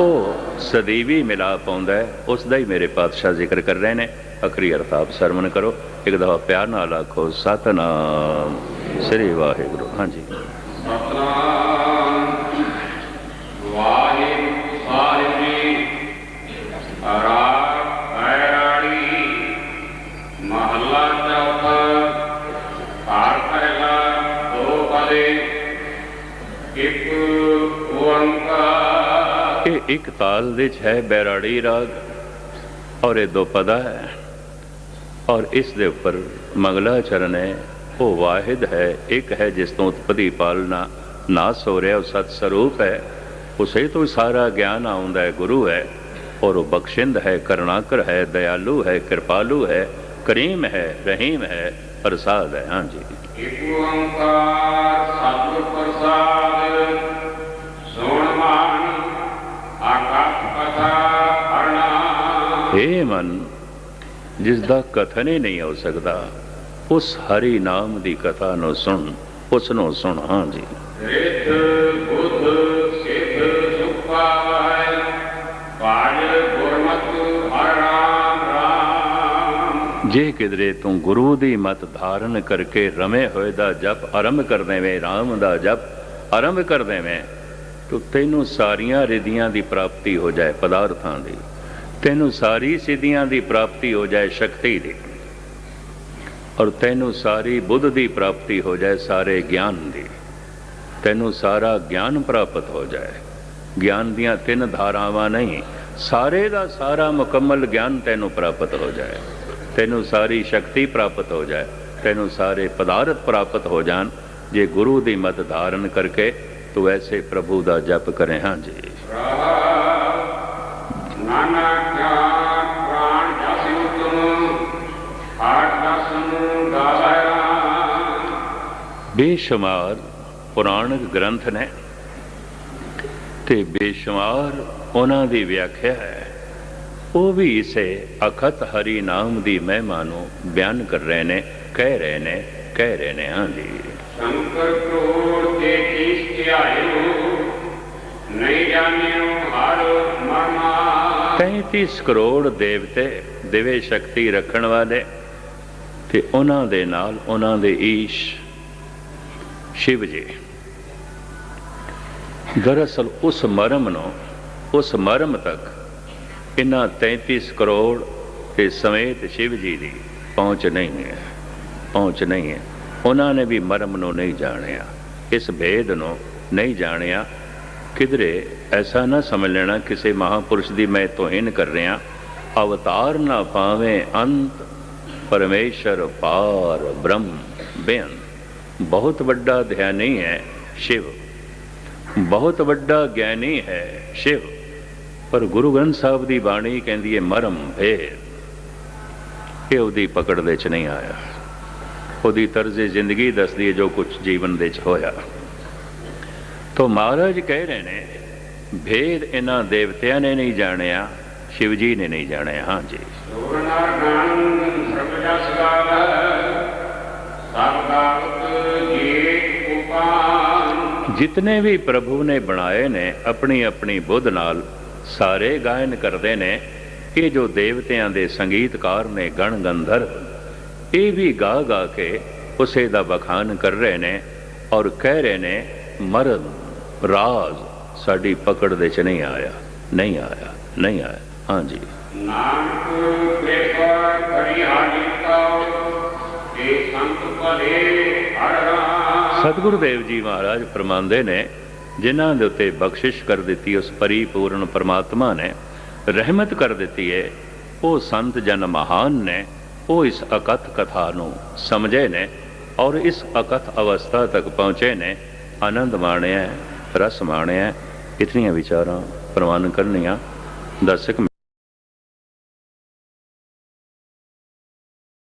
ਉਹ ਸਦੀਵੀ ਮਿਲਾਪ ਆਉਂਦਾ ਹੈ। ਉਸ ਦਾ ਹੀ ਮੇਰੇ ਪਾਤਸ਼ਾਹ ਜ਼ਿਕਰ ਕਰ ਰਹੇ ਨੇ। ਅਖਰੀ ਅਰਥਾਪ ਸਰਵਣ ਕਰੋ। ਇੱਕ ਦਫਾ ਪਿਆਰ ਨਾਲ ਆਖੋ, ਸਤਨਾਮ। ਸ੍ਰੀ ਵਾਹਿਗੁਰੂ। ਹਾਂਜੀ। ਸਤਨਾਮ। ਵਾਹਿਗੁਰੂ ਸਾਹਿਬ ਜੀ। ਰਾਗ ਇੱਕ ਓੰਕਾਰ। ਇਹ ਇੱਕ ਤਾਲ ਦੇ ਚ ਹੈ ਬੈਰਾੜੀ ਰਾਗ, ਔਰ ਇਹ ਦੋ ਪਦਾ ਹੈ, ਔਰ ਇਸ ਦੇ ਉੱਪਰ ਮੰਗਲਾ ਚਰਨ ਹੈ। ਉਹ ਵਾਹਿਦ ਹੈ, ਇੱਕ ਹੈ ਜਿਸ ਤੋਂ ਉਤਪਤੀ ਪਾਲਣਾ ਨਾਸ ਹੋ ਰਿਹਾ ਉਹ ਸਤ ਸਰੂਪ ਹੈ। ਉਸੇ ਤੋਂ ਸਾਰਾ ਗਿਆਨ ਆਉਂਦਾ ਹੈ, ਗੁਰੂ ਹੈ, ਔਰ ਉਹ ਬਖਸ਼ਿੰਦ ਹੈ ਕਰਨਾਕਰ ਹੈ, ਦਇਆਲੂ ਹੈ, ਕਿਰਪਾਲੂ ਹੈ, ਕਰੀਮ ਹੈ, ਰਹੀਮ ਹੈ, ਪ੍ਰਸਾਦ ਹੈ। ਹਾਂਜੀ। ਇੱਕ ਓੰਕਾਰ, ਸਤਿਗੁਰ ਪ੍ਰਸਾਦ हे ਮਨ ਜਿਸ ਦਾ ਕਥਨ ਹੀ ਨਹੀਂ ਹੋ ਸਕਦਾ ਉਸ ਹਰੀ ਨਾਮ ਦੀ ਕਥਾ ਨੂੰ ਸੁਣ ਉਸ ਨੂੰ ਸੁਣ ਹਾਂਜੀ ਰਿੱਧ ਬੁੱਧ ਸਿੱਧ ਸੁਖ ਪਾਵੈ ਪਾਜ ਗੁਰਮਤਿ ਹਰਿ ਰਾਮ। ਰਾਮ ਜੇ ਕਿਦਰੇ ਤੂੰ ਗੁਰੂ ਦੀ ਮਤ ਧਾਰਨ ਕਰਕੇ ਰਮੇ ਹੋਏ ਦਾ ਜਪ ਆਰੰਭ ਕਰ ਦੇਵੇਂ RAM ਦਾ ਜਪ ਆਰੰਭ ਕਰ ਦੇਵੇਂ ਤੋ ਤੈਨੂੰ ਸਾਰੀਆਂ ਰਿਧੀਆਂ ਦੀ ਪ੍ਰਾਪਤੀ ਹੋ ਜਾਏ ਪਦਾਰਥਾਂ ਦੀ। ਤੈਨੂੰ ਸਾਰੀ ਸਿੱਧੀਆਂ ਦੀ ਪ੍ਰਾਪਤੀ ਹੋ ਜਾਏ ਸ਼ਕਤੀ ਦੀ ਔਰ ਤੈਨੂੰ ਸਾਰੀ ਬੁੱਧ ਦੀ ਪ੍ਰਾਪਤੀ ਹੋ ਜਾਏ ਸਾਰੇ ਗਿਆਨ ਦੀ। ਤੈਨੂੰ ਸਾਰਾ ਗਿਆਨ ਪ੍ਰਾਪਤ ਹੋ ਜਾਏ। ਗਿਆਨ ਦੀਆਂ ਤਿੰਨ ਧਾਰਾਵਾਂ ਨਹੀਂ, ਸਾਰੇ ਦਾ ਸਾਰਾ ਮੁਕੰਮਲ ਗਿਆਨ ਤੈਨੂੰ ਪ੍ਰਾਪਤ ਹੋ ਜਾਏ। ਤੈਨੂੰ ਸਾਰੀ ਸ਼ਕਤੀ ਪ੍ਰਾਪਤ ਹੋ ਜਾਏ, ਤੈਨੂੰ ਸਾਰੇ ਪਦਾਰਥ ਪ੍ਰਾਪਤ ਹੋ ਜਾਣ, ਜੇ ਗੁਰੂ ਦੀ ਮਤ ਧਾਰਨ ਕਰਕੇ ਤੂੰ ਐਸੇ ਪ੍ਰਭੂ ਦਾ ਜਪ ਕਰੇ, ਹਾਂ ਜੀ। ਬੇਸ਼ੁਮਾਰ ਪੁਰਾਣਿਕ ਗ੍ਰੰਥ ਨੇ ਤੇ ਬੇਸ਼ੁਮਾਰ ਉਹਨਾਂ ਦੀ ਵਿਆਖਿਆ ਹੈ। ਉਹ ਵੀ ਇਸੇ ਅਖਤ ਹਰੀ ਨਾਮ ਦੀ ਮਹਿਮਾ ਨੂੰ ਬਿਆਨ ਕਰ ਰਹੇ ਨੇ ਕਹਿ ਰਹੇ ਨੇ ਕਹਿ ਰਹੇ ਨੇ ਹਾਂ ਜੀ। ਸ਼ੰਕਰ ਕਰੋੜ ਤੇ ਕੀਸ ਨਹੀਂ ਜਾਣਿਓ ਹਰ ਮਰਮਾ। 33 ਕਰੋੜ ਦੇਵਤੇ ਦਿਵੇ ਸ਼ਕਤੀ ਰੱਖਣ ਵਾਲੇ ਤੇ ਉਹਨਾਂ ਦੇ ਨਾਲ ਉਹਨਾਂ ਦੇ ਈਸ਼ ਸ਼ਿਵ ਜੀ। ਦਰਅਸਲ ਉਸ ਮਰਮ ਨੂੰ, ਉਸ ਮਰਮ ਤੱਕ ਇਹਨਾਂ 33 ਕਰੋੜ ਤੇ ਸਮੇਤ ਸ਼ਿਵ ਜੀ ਦੀ ਪਹੁੰਚ ਨਹੀਂ ਹੈ, ਪਹੁੰਚ ਨਹੀਂ ਹੈ। ਉਹਨਾਂ ਨੇ ਵੀ ਮਰਮ ਨੂੰ ਨਹੀਂ ਜਾਣਿਆ, ਇਸ ਭੇਦ ਨੂੰ ਨਹੀਂ ਜਾਣਿਆ। ਕਿਧਰੇ ਐਸਾ ਨਾ ਸਮਝ ਲੈਣਾ ਕਿਸੇ ਮਹਾਪੁਰਸ਼ ਦੀ ਮੈਂ ਤੋਹੀਨ ਕਰ ਰਿਹਾ, ਅਵਤਾਰ ਨਾ ਪਾਵੇਂ ਅੰਤ ਪਰਮੇਸ਼ਰ ਪਾਰ ਬ੍ਰਹਮ ਬੇਅੰਤ ਬਹੁਤ ਵੱਡਾ ਧਿਆਨੀ ਹੈ ਸ਼ਿਵ। ਬਹੁਤ ਵੱਡਾ ਗਿਆਨੀ ਹੈ ਸ਼ਿਵ। ਪਰ ਗੁਰੂ ਗ੍ਰੰਥ ਸਾਹਿਬ ਦੀ ਬਾਣੀ ਕਹਿੰਦੀ ਹੈ, ਮਰਮ ਭੇਦ। ਇਹ ਉਹਦੀ ਪਕੜ ਦੇ ਚ ਨਹੀਂ ਆਇਆ। ਉਹਦੀ ਤਰਜ਼ੇ ਜ਼ਿੰਦਗੀ ਦੱਸਦੀ ਹੈ ਜੋ ਕੁਝ ਜੀਵਨ ਦੇ ਚ ਹੋਇਆ। ਤੋ ਮਹਾਰਾਜ ਕਹਿ ਰਹੇ ਨੇ, ਭੇਦ ਇਹਨਾਂ ਦੇਵਤਿਆਂ ਨੇ ਨਹੀਂ ਜਾਣਿਆ, ਸ਼ਿਵ ਜੀ ਨੇ ਨਹੀਂ ਜਾਣਿਆ। ਹਾਂ ਜੀ। ਸੋਰਨਾਰ ਜਿਤਨੇ ਵੀ ਪ੍ਰਭੂ ਨੇ ਬਣਾਏ ਨੇ ਆਪਣੀ ਆਪਣੀ ਬੁੱਧ ਨਾਲ ਸਾਰੇ ਗਾਇਨ ਕਰਦੇ ਨੇ ਇਹ ਜੋ ਦੇਵਤਿਆਂ ਦੇ ਸੰਗੀਤਕਾਰ ਨੇ ਗਣ ਗੰਧਰਵ ਇਹ ਵੀ ਗਾ ਗਾ ਕੇ ਉਸੇ ਦਾ ਬਖਾਨ ਕਰ ਰਹੇ ਨੇ ਔਰ ਕਹਿ ਰਹੇ ਨੇ, ਮਰਨ, ਰਾਜ਼ ਸਾਡੀ ਪਕੜ ਦੇ ਚ ਨਹੀਂ ਆਇਆ ਨਹੀਂ ਆਇਆ ਨਹੀਂ ਆਇਆ। ਹਾਂਜੀ ਨਾਨਕ ਕਿਰਪਾ ਕਰੀ ਹਾਜੀ ਤਾਉ ਏ ਸੰਤ ਭਲੇ ਹਰਿ ਰਾਮ ਸਤਿਗੁਰੂ ਦੇਵ ਜੀ ਮਹਾਰਾਜ ਫਰਮਾਉਂਦੇ ਨੇ, ਜਿਨ੍ਹਾਂ ਦੇ ਉੱਤੇ ਬਖਸ਼ਿਸ਼ ਕਰ ਦਿੱਤੀ, ਉਸ ਪਰਿਪੂਰਨ ਪਰਮਾਤਮਾ ਨੇ, ਰਹਿਮਤ ਕਰ ਦਿੱਤੀ ਹੈ ਉਹ ਸੰਤ ਜਨ ਮਹਾਨ ਨੇ, ਉਹ ਇਸ ਅਕਥ ਕਥਾ ਨੂੰ ਸਮਝੇ ਨੇ ਔਰ ਇਸ ਅਕਥ ਅਵਸਥਾ ਤੱਕ ਪਹੁੰਚੇ ਨੇ, ਆਨੰਦ ਮਾਣਿਆ, ਰਸ ਮਾਣਿਆ, ਇਤਨੀਆਂ ਵਿਚਾਰਾਂ ਪ੍ਰਵਾਨ ਕਰਨੀਆਂ, ਦਰਸ਼ਕ